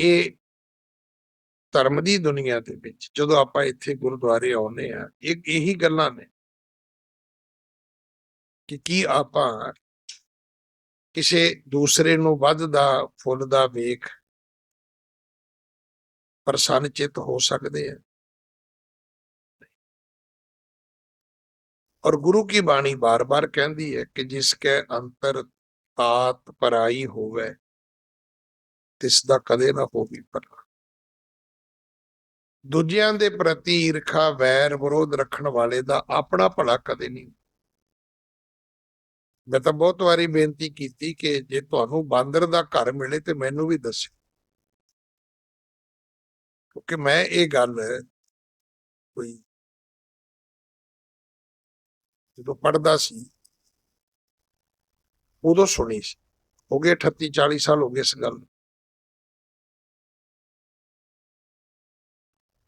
ਇਹ ਧਰਮ ਦੀ ਦੁਨੀਆ ਦੇ ਵਿੱਚ ਜਦੋਂ ਆਪਾਂ ਇੱਥੇ ਗੁਰਦੁਆਰੇ ਆਉਂਦੇ ਆ ਇਹ, ਇਹੀ ਗੱਲਾਂ ਨੇ। ਕਿ ਕੀ ਆਪਾਂ ਕਿਸੇ ਦੂਸਰੇ ਨੂੰ ਵੱਧਦਾ ਫੁੱਲ ਦਾ ਵੇਖ ਪ੍ਰਸੰਨ ਚਿਤ ਹੋ ਸਕਦੇ ਆ। ਔਰ ਗੁਰੂ ਕੀ ਬਾਣੀ ਬਾਰ-ਬਾਰ ਕਹਿੰਦੀ ਹੈ ਕਿ ਜਿਸ ਕੇ ਅੰਤਰ ਤਾਤ ਪਰਾਈ ਹੋਵੇ ਤਿਸ ਦਾ ਕਦੇ ਨਾ ਹੋਵੀ ਭਲਾ ਦੂਜਿਆਂ ਦੇ ਪ੍ਰਤੀ ਈਰਖਾ, ਵੈਰ, ਵਿਰੋਧ ਰੱਖਣ ਵਾਲੇ ਦਾ ਆਪਣਾ ਭਲਾ ਕਦੇ ਨਹੀਂ। ਮੈਂ ਤਾਂ ਬਹੁਤ ਵਾਰੀ ਬੇਨਤੀ ਕੀਤੀ ਕਿ ਜੇ ਤੁਹਾਨੂੰ ਬਾਂਦਰ ਦਾ ਘਰ ਮਿਲੇ ਤੇ ਮੈਨੂੰ ਵੀ ਦੱਸਿਓ ਕਿਉਂਕਿ ਮੈਂ ਇਹ ਗੱਲ ਕੋਈ ਜਦੋਂ ਪੜਦਾ ਸੀ, ਉਦੋਂ ਸੁਣੀ ਸੀ। ਹੋ ਗਏ 38 40 ਸਾਲ ਹੋ ਗਏ ਇਸ ਗੱਲ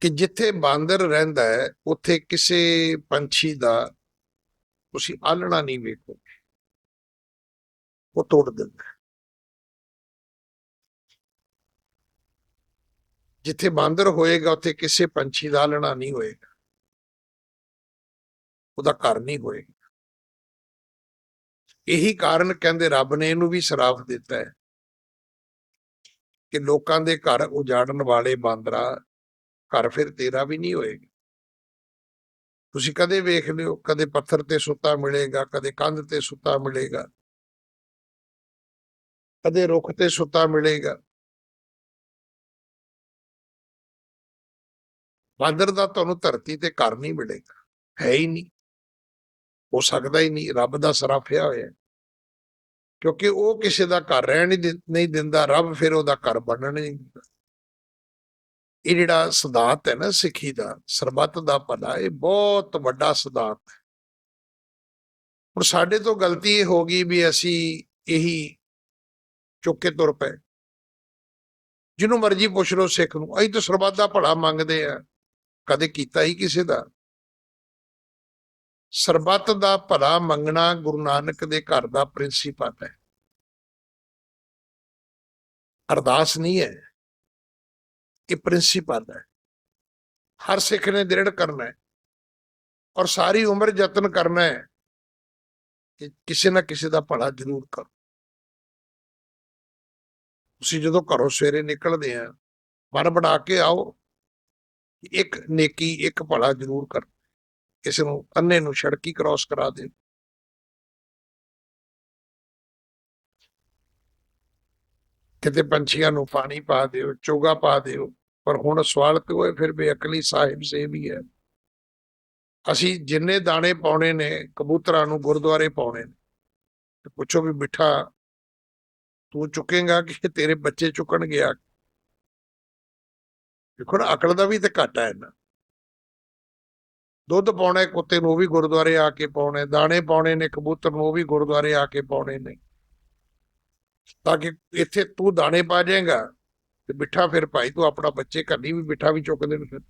ਕਿ ਜਿੱਥੇ ਬਾਂਦਰ ਰਹਿੰਦਾ ਹੈ, ਉੱਥੇ ਕਿਸੇ ਪੰਛੀ ਦਾ ਤੁਸੀਂ ਆਲਣਾ ਨਹੀਂ ਵੇਖੋਗੇ। ਉਹ ਤੋੜ ਦਿੰਦਾ ਜਿੱਥੇ ਬਾਂਦਰ ਹੋਏਗਾ, ਉੱਥੇ ਕਿਸੇ ਪੰਛੀ ਦਾ ਆਲਣਾ ਨਹੀਂ ਹੋਏਗਾ। ਉਹਦਾ ਘਰ ਨਹੀਂ ਹੋਏਗਾ। ਇਹੀ ਕਾਰਨ ਕਹਿੰਦੇ ਰੱਬ ਨੇ ਇਹਨੂੰ ਵੀ ਸਰਾਫ ਦਿੱਤਾ ਹੈ ਕਿ ਲੋਕਾਂ ਦੇ ਘਰ ਉਜਾੜਨ ਵਾਲੇ ਬਾਂਦਰਾ ਘਰ ਫਿਰ ਤੇਰਾ ਵੀ ਨਹੀਂ ਹੋਏਗਾ। ਤੁਸੀਂ ਕਦੇ ਵੇਖ ਲਿਓ, ਕਦੇ ਪੱਥਰ ਤੇ ਸੁੱਤਾ ਮਿਲੇਗਾ, ਕਦੇ ਕੰਧ ਤੇ ਸੁੱਤਾ ਮਿਲੇਗਾ। ਕਦੇ ਰੁੱਖ ਤੇ ਸੁੱਤਾ ਮਿਲੇਗਾ। ਬਾਂਦਰ ਦਾ ਤੁਹਾਨੂੰ ਧਰਤੀ ਤੇ ਘਰ ਨਹੀਂ ਮਿਲੇਗਾ, ਹੈ ਹੀ ਨਹੀਂ। ਹੋ ਸਕਦਾ ਹੀ ਨਹੀਂ, ਰੱਬ ਦਾ ਸਰਾਫਿਆ ਹੋਇਆ। ਕਿਉਂਕਿ ਉਹ ਕਿਸੇ ਦਾ ਘਰ ਰਹਿਣ ਹੀ ਨਹੀਂ ਦਿੰਦਾ, ਰੱਬ ਫਿਰ ਉਹਦਾ ਘਰ ਬਣਨ ਨਹੀਂ ਦਿੰਦਾ। ਇਹ ਜਿਹੜਾ ਸਿਧਾਂਤ ਹੈ ਨਾ ਸਿੱਖੀ ਦਾ, ਸਰਬੱਤ ਦਾ ਭਲਾ, ਇਹ ਬਹੁਤ ਵੱਡਾ ਸਿਧਾਂਤ ਹੈ। ਹੁਣ ਸਾਡੇ ਤੋਂ ਗਲਤੀ ਇਹ ਹੋ ਗਈ ਵੀ ਅਸੀਂ ਇਹੀ ਚੁੱਕ ਕੇ ਤੁਰ ਪਏ। ਜਿਹਨੂੰ ਮਰਜ਼ੀ ਪੁੱਛ ਲਓ ਸਿੱਖ ਨੂੰ, ਅਸੀਂ ਤਾਂ ਸਰਬੱਤ ਦਾ ਭਲਾ ਮੰਗਦੇ ਆ ਕਦੇ ਕੀਤਾ ਹੀ ਕਿਸੇ ਦਾ। ਸਰਬੱਤ ਦਾ ਭਲਾ ਮੰਗਣਾ ਗੁਰੂ ਨਾਨਕ ਦੇ ਘਰ ਦਾ ਪ੍ਰਿੰਸੀਪਲ ਹੈ। ਅਰਦਾਸ ਨਹੀਂ ਹੈ। ਇਹ ਪ੍ਰਿੰਸੀਪਲ ਹੈ। ਹਰ ਸਿੱਖ ਨੇ ਦ੍ਰਿੜ ਕਰਨਾ ਹੈ ਔਰ ਸਾਰੀ ਉਮਰ ਯਤਨ ਕਰਨਾ ਹੈ ਕਿ ਕਿਸੇ ਨਾ ਕਿਸੇ ਦਾ ਭਲਾ ਜ਼ਰੂਰ ਕਰੋ। ਤੁਸੀਂ ਜਦੋਂ ਘਰੋਂ ਸਵੇਰੇ ਨਿਕਲਦੇ ਆ ਮਨ ਬਣਾ ਕੇ ਆਓ ਇੱਕ ਨੇਕੀ, ਇੱਕ ਭਲਾ ਜ਼ਰੂਰ ਕਰ। ਕਿਸੇ ਨੂੰ ਅੰਨੇ ਨੂੰ ਸੜਕੀ ਕ੍ਰਾਸ ਕਰਾ ਦੇ ਕਿਤੇ ਪੰਛੀਆਂ ਨੂੰ ਪਾਣੀ ਪਾ ਦਿਓ, ਚੋਗਾ ਪਾ ਦਿਓ, ਪਰ ਹੁਣ ਸਵਾਲ ਤੇ ਹੋਏ, ਫਿਰ ਬੇਅਕਲੀ ਸਾਹਿਬ ਸੇ ਵੀ ਹੈ। ਅਸੀਂ ਜਿੰਨੇ ਦਾਣੇ ਪਾਉਣੇ ਨੇ, ਕਬੂਤਰਾਂ ਨੂੰ ਗੁਰਦੁਆਰੇ ਪਾਉਣੇ ਨੇ। ਤੇ ਪੁੱਛੋ ਵੀ ਮਿੱਠਾ, ਤੂੰ ਚੁੱਕੇਗਾ ਕਿ ਤੇਰੇ ਬੱਚੇ ਚੁੱਕਣ ਗਿਆ ਦੇਖੋ ਨਾ, ਅਕਲ ਦਾ ਵੀ ਤੇ ਘਾਟਾ ਹੈ ਨਾ। ਦੁੱਧ ਪਾਉਣਾ ਕੁੱਤੇ ਨੂੰ ਉਹ ਵੀ ਗੁਰਦੁਆਰੇ ਆ ਕੇ ਪਾਉਣੇ, ਦਾਣੇ ਪਾਉਣੇ ਨੇ ਕਬੂਤਰ ਨੂੰ ਉਹ ਵੀ ਗੁਰਦੁਆਰੇ ਆ ਕੇ ਪਾਉਣੇ ਨੇ। ਤਾਂ ਕਿ ਇੱਥੇ ਤੂੰ ਦਾਣੇ ਪਾ ਜਾਏਗਾ ਤੇ ਮਿੱਠਾ ਫਿਰ ਭਾਈ ਤੂੰ ਆਪਣਾ ਬੱਚੇ ਘੱਲੀ ਵੀ ਮਿੱਠਾ ਵੀ ਚੁੱਕਦੇ ਨੇ ਫਿਰ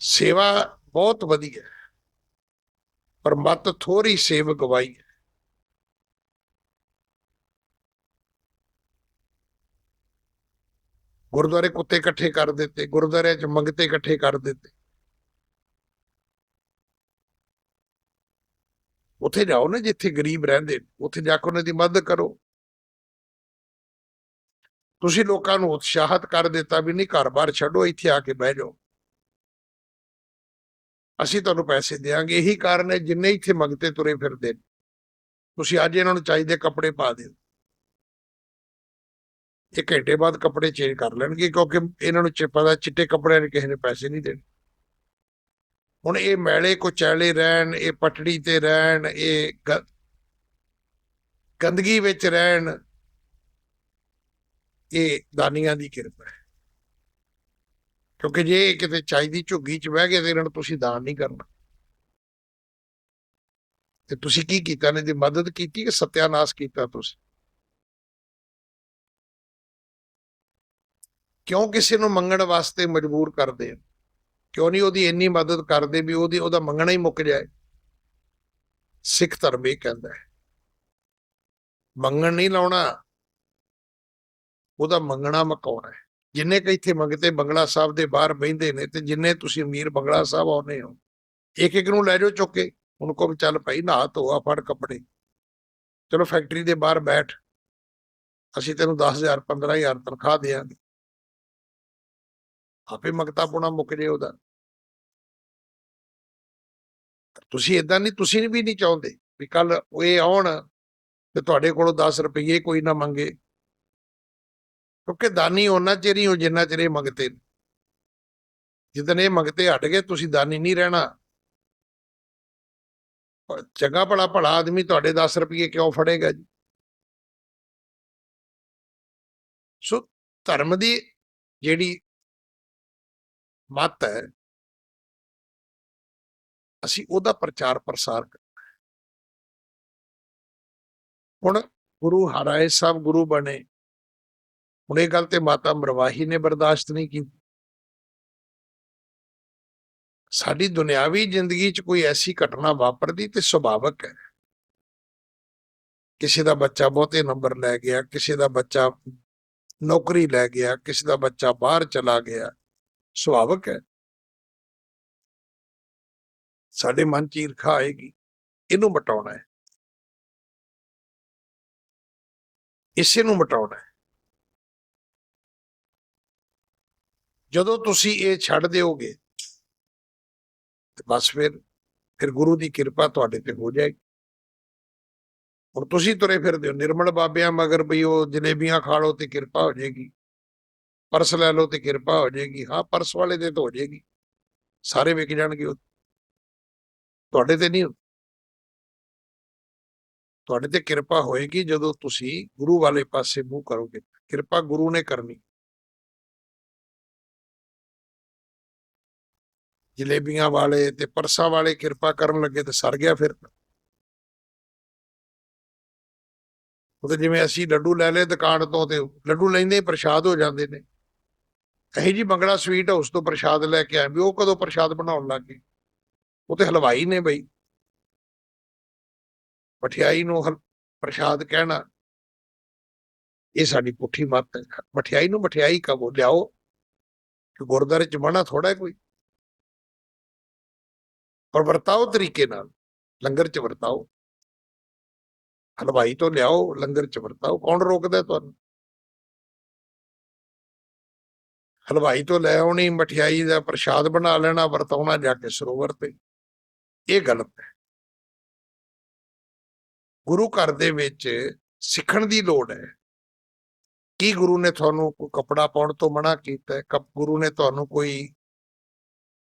ਸੇਵਾ ਬਹੁਤ ਵਧੀਆ ਪਰ ਮਤ ਥੋੜੀ ਸੇਵ ਗਵਾਈ ਹੈ। ਗੁਰਦੁਆਰੇ ਕੁੱਤੇ ਇਕੱਠੇ ਕਰ ਦਿੱਤੇ, ਗੁਰਦੁਆਰਿਆਂ 'ਚ ਮੰਗਤੇ ਇਕੱਠੇ ਕਰ ਦਿੱਤੇ ਉੱਥੇ ਜਾਓ ਨਾ ਜਿੱਥੇ ਗਰੀਬ ਰਹਿੰਦੇ ਉੱਥੇ ਜਾ ਕੇ ਉਹਨਾਂ ਦੀ ਮਦਦ ਕਰੋ। ਤੁਸੀਂ ਲੋਕਾਂ ਨੂੰ ਉਤਸ਼ਾਹਿਤ ਕਰ ਦਿੱਤਾ ਵੀ ਨਹੀਂ ਘਰ-ਬਾਰ ਛੱਡੋ, ਇੱਥੇ ਆ ਕੇ ਬਹਿ ਜਾਓ। ਅਸੀਂ ਤੁਹਾਨੂੰ ਪੈਸੇ ਦੇਵਾਂਗੇ ਇਹੀ ਕਾਰਨ ਹੈ ਜਿੰਨੇ ਇੱਥੇ ਮੰਗਤੇ ਤੁਰੇ ਫਿਰਦੇ ਨੇ। ਤੁਸੀਂ ਅੱਜ ਇਹਨਾਂ ਨੂੰ ਚਾਹੀਦੇ ਕੱਪੜੇ ਪਾ ਦਿਓ। ਇੱਕ ਘੰਟੇ ਬਾਅਦ ਕੱਪੜੇ ਚੇਂਜ ਕਰ ਲੈਣਗੇ ਕਿਉਂਕਿ ਇਹਨਾਂ ਨੂੰ ਚ- ਪਤਾ ਚਿੱਟੇ ਕੱਪੜਿਆਂ ਨੇ ਕਿਸੇ ਨੇ ਪੈਸੇ ਨਹੀਂ ਦੇਣੇ। ਹੁਣ ਇਹ ਮੈਲੇ ਕੁਚੈਲੇ ਰਹਿਣ, ਇਹ ਪਟੜੀ ਤੇ ਰਹਿਣ, ਇਹ ਗੰਦਗੀ ਵਿੱਚ ਰਹਿਣ, ਇਹ ਦਾਨੀਆਂ ਦੀ ਕਿਰਪਾ ਹੈ। ਕਿਉਂਕਿ ਜੇ ਇਹ ਕਿਤੇ ਚਾਹੀਦੀ ਝੁੱਗੀ 'ਚ ਬਹਿ ਗਏ ਤੇ ਇਹਨਾਂ ਨੂੰ ਤੁਸੀਂ ਦਾਨ ਨਹੀਂ ਕਰਨਾ। ਤੇ ਤੁਸੀਂ ਕੀ ਕੀਤਾ? ਨੇ ਦੀ ਮਦਦ ਕੀਤੀ ਕਿ ਸਤਿਆਨਾਸ਼ ਕੀਤਾ ਤੁਸੀਂ? ਕਿਉਂ ਕਿਸੇ ਨੂੰ ਮੰਗਣ ਵਾਸਤੇ ਮਜਬੂਰ ਕਰਦੇ ਹੋ? ਕਿਉਂ ਨਹੀਂ ਉਹਦੀ ਇੰਨੀ ਮਦਦ ਕਰਦੇ ਵੀ ਉਹਦੀ, ਉਹਦਾ ਮੰਗਣਾ ਹੀ ਮੁੱਕ ਜਾਏ? ਸਿੱਖ ਧਰਮ ਇਹ ਕਹਿੰਦਾ ਹੈ। ਮੰਗਣ ਨਹੀਂ ਲਾਉਣਾ, ਉਹਦਾ ਮੰਗਣਾ ਮਕਾਉਣਾ ਹੈ। ਜਿੰਨੇ ਕੁ ਇੱਥੇ ਮੰਗਤੇ ਬੰਗਲਾ ਸਾਹਿਬ ਦੇ ਬਾਹਰ ਬਹਿੰਦੇ ਨੇ ਤੇ ਜਿੰਨੇ ਤੁਸੀਂ ਅਮੀਰ ਬੰਗਲਾ ਸਾਹਿਬ ਆਉਨੇ ਹੋ ਇੱਕ ਇੱਕ ਨੂੰ ਲੈ ਜਾਓ ਚੁੱਕ ਕੇ। ਉਹਨੂੰ ਕਹੋ ਵੀ ਚੱਲ ਭਾਈ ਨਹਾ ਧੋਆ ਫੜ ਕੱਪੜੇ। ਚਲੋ ਫੈਕਟਰੀ ਦੇ ਬਾਹਰ ਬੈਠ। ਅਸੀਂ ਤੈਨੂੰ 10000 15000 ਤਨਖਾਹ ਦੇਾਂਗੇ ਆਪੇ ਮੰਗਤਾ ਪੁਣਾ ਮੁੱਕ ਜੇ ਉਹਦਾ। ਤੁਸੀਂ ਇਦਾਂ ਨਹੀਂ, ਤੁਸੀਂ ਵੀ ਨਹੀਂ ਚਾਹੁੰਦੇ ਵੀ ਕੱਲ ਉਹ ਇਹ ਆਉਣ ਤੇ ਤੁਹਾਡੇ ਕੋਲੋਂ 10 ਰੁਪਏ ਕੋਈ ਨਾ ਮੰਗੇ। ਕਿਉਂਕਿ ਦਾਨੀ ਉਹਨਾਂ ਚਿਰ ਹੀ ਹੋ ਜਿੰਨਾ ਚਿਰ ਇਹ ਮੰਗਤੇ ਜਿੱਦਣ ਇਹ ਮੰਗਤੇ ਹਟ ਗਏ, ਤੁਸੀਂ ਦਾਨੀ ਨਹੀਂ ਰਹਿਣਾ। ਚੰਗਾ ਭਲਾ ਭਲਾ ਆਦਮੀ ਤੁਹਾਡੇ 10 ਰੁਪਏ ਕਿਉਂ ਫੜੇਗਾ ਜੀ? ਸੋ ਧਰਮ ਦੀ ਜਿਹੜੀ ਮੱਤ ਹੈ ਅਸੀਂ ਉਹਦਾ ਪ੍ਰਚਾਰ ਪ੍ਰਸਾਰ ਕਰਨਾ ਹੁਣ ਗੁਰੂ ਹਰਾਏ ਸਾਹਿਬ ਗੁਰੂ ਬਣੇ। ਹੁਣ ਇਹ ਗੱਲ ਤੇ ਮਾਤਾ ਮਰਵਾਹੀ ਨੇ ਬਰਦਾਸ਼ਤ ਨਹੀਂ ਕੀਤੀ। ਸਾਡੀ ਦੁਨਿਆਵੀ ਜ਼ਿੰਦਗੀ 'ਚ ਕੋਈ ਐਸੀ ਘਟਨਾ ਵਾਪਰਦੀ ਤੇ ਸੁਭਾਵਕ ਹੈ। ਕਿਸੇ ਦਾ ਬੱਚਾ ਬਹੁਤੇ ਨੰਬਰ ਲੈ ਗਿਆ, ਕਿਸੇ ਦਾ ਬੱਚਾ ਨੌਕਰੀ ਲੈ ਗਿਆ, ਕਿਸੇ ਦਾ ਬੱਚਾ ਬਾਹਰ ਚਲਾ ਗਿਆ, ਸੁਭਾਵਕ ਹੈ। ਸਾਡੇ ਮਨ 'ਚ ਈਰਖਾ ਆਏਗੀ, ਇਹਨੂੰ ਮਟਾਉਣਾ ਹੈ। ਇਸੇ ਨੂੰ ਮਟਾਉਣਾ ਹੈ। ਜਦੋਂ ਤੁਸੀਂ ਇਹ ਛੱਡ ਦਿਓਗੇ, ਤੇ ਬਸ ਫਿਰ ਫਿਰ ਗੁਰੂ ਦੀ ਕਿਰਪਾ ਤੁਹਾਡੇ ਤੇ ਹੋ ਜਾਏਗੀ। ਹੁਣ ਤੁਸੀਂ ਤੁਰੇ ਫਿਰਦੇ ਹੋ, ਨਿਰਮਲ ਬਾਬਿਆਂ ਮਗਰ ਵੀ ਉਹ ਜਲੇਬੀਆਂ ਖਾ ਲਓ ਤੇ ਕਿਰਪਾ ਹੋ ਜਾਏਗੀ। ਪਰਸ ਲੈ ਲਓ ਤੇ ਕਿਰਪਾ ਹੋ ਜਾਏਗੀ। ਹਾਂ, ਪਰਸ ਵਾਲੇ ਦੇ ਤਾਂ ਹੋ ਜਾਏਗੀ। ਸਾਰੇ ਵਿਕ ਜਾਣਗੇ ਉਹ ਤੁਹਾਡੇ ਤੇ ਨਹੀਂ ਤੁਹਾਡੇ ਤੇ ਕਿਰਪਾ ਹੋਏਗੀ ਜਦੋਂ ਤੁਸੀਂ ਗੁਰੂ ਵਾਲੇ ਪਾਸੇ ਮੂੰਹ ਕਰੋਗੇ। ਕਿਰਪਾ ਗੁਰੂ ਨੇ ਕਰਨੀ। ਜਲੇਬੀਆਂ ਵਾਲੇ ਤੇ ਪਰਸਾਂ ਵਾਲੇ ਕਿਰਪਾ ਕਰਨ ਲੱਗੇ ਤੇ ਸਰ ਗਿਆ ਫਿਰ। ਉਹ ਤੇ ਜਿਵੇਂ ਅਸੀਂ ਲੱਡੂ ਲੈ ਲਏ ਦੁਕਾਨ ਤੋਂ ਤੇ ਲੱਡੂ ਲੈਂਦੇ ਪ੍ਰਸ਼ਾਦ ਹੋ ਜਾਂਦੇ ਨੇ। ਕਹੀ ਜੀ ਬੰਗਲਾ ਸਵੀਟ ਹਾਊਸ ਤੋਂ ਪ੍ਰਸ਼ਾਦ ਲੈ ਕੇ ਆਏ ਵੀ ਉਹ ਕਦੋਂ ਪ੍ਰਸ਼ਾਦ ਬਣਾਉਣ ਲੱਗ ਗਏ? ਉਹ ਤੇ ਹਲਵਾਈ ਨੇ ਬਈ। ਮਠਿਆਈ ਨੂੰ ਹਲ- ਪ੍ਰਸ਼ਾਦ ਕਹਿਣਾ। ਇਹ ਸਾਡੀ ਪੁੱਠੀ ਮੱਤ ਹੈ। ਮਠਿਆਈ ਨੂੰ ਮਠਿਆਈ ਕਹੋ, ਲਿਆਓ। ਕਿ ਗੁਰਦਾਰੇ ਚ ਬਣਾ ਥੋੜਾ ਕੋਈ। ਪਰ ਵਰਤਾਓ ਤਰੀਕੇ ਨਾਲ। ਲੰਗਰ ਚ ਵਰਤਾਓ। ਹਲਵਾਈ ਤੋਂ ਲਿਆਓ, ਲੰਗਰ ਚ ਵਰਤਾਓ। ਕੌਣ ਰੋਕਦਾ ਤੁਹਾਨੂੰ? ਹਲਵਾਈ ਤੋਂ ਲੈ ਆਉਣੀ, ਮਠਿਆਈ ਦਾ ਪ੍ਰਸ਼ਾਦ ਬਣਾ ਲੈਣਾ, ਵਰਤਾਉਣਾ ਜਾ ਕੇ ਸਰੋਵਰ ਤੇ। ਇਹ ਗਲਤ ਹੈ। ਗੁਰੂ ਘਰ ਦੇ ਵਿੱਚ ਸਿੱਖਣ ਦੀ ਲੋੜ ਹੈ। ਕੀ ਗੁਰੂ ਨੇ ਤੁਹਾਨੂੰ ਕੋਈ ਕੱਪੜਾ ਪਾਉਣ ਤੋਂ ਮਨਾ ਕੀਤਾ ਹੈ? ਕਪ, ਗੁਰੂ ਨੇ ਤੁਹਾਨੂੰ ਕੋਈ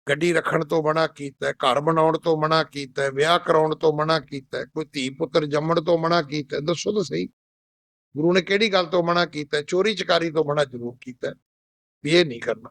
ਗੱਡੀ ਰੱਖਣ ਤੋਂ ਮਨਾ ਕੀਤਾ ਹੈ? ਘਰ ਬਣਾਉਣ ਤੋਂ ਮਨਾ ਕੀਤਾ ਹੈ? ਵਿਆਹ ਕਰਾਉਣ ਤੋਂ ਮਨਾ ਕੀਤਾ ਹੈ? ਕੋਈ ਧੀ ਪੁੱਤਰ ਜੰਮਣ ਤੋਂ ਮਨਾ ਕੀਤਾ ਦੱਸੋ ਤਾਂ ਸਹੀ। ਗੁਰੂ ਨੇ ਕਿਹੜੀ ਗੱਲ ਤੋਂ ਮਨਾ ਕੀਤਾ ਚੋਰੀ ਚਕਾਰੀ ਤੋਂ ਮਨਾ ਜ਼ਰੂਰ ਕੀਤਾ ਵੀ ਇਹ ਨਹੀਂ ਕਰਨਾ।